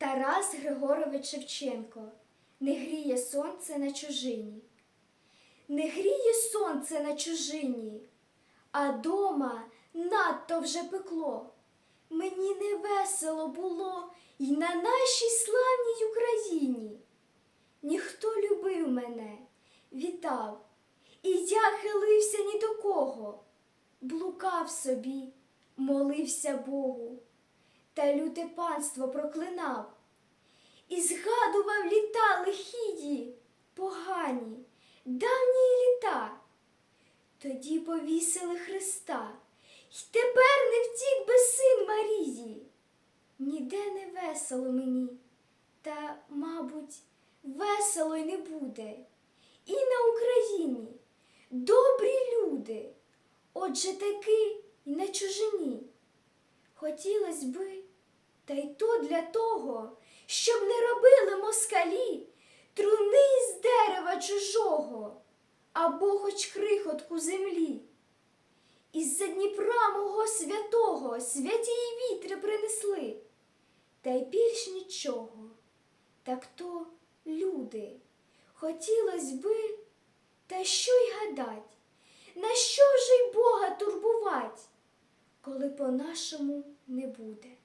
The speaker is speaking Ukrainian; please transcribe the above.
Тарас Григорович Шевченко не гріє сонце на чужині. Не гріє сонце на чужині, а дома надто вже пекло. Мені не весело було й на нашій славній Україні. Ніхто любив мене, вітав, і я хилився ні до кого, блукав собі, молився Богу, та люте панство проклинав. І згадував літа лихії, погані, давні літа. Тоді повісили Христа, й тепер не втік би син Марії. Ніде не весело мені, та, мабуть, весело й не буде. І на Україні добрі люди, отже таки й на чужині. Хотілось би, та й то для того, щоб не робили москалі труни з дерева чужого або хоч крихотку землі. Із-за Дніпра мого святого святі й вітри принесли, та й більш нічого. Так то люди, хотілось би, та що й гадать, на що вже й Бога турбувать, коли по-нашому не буде.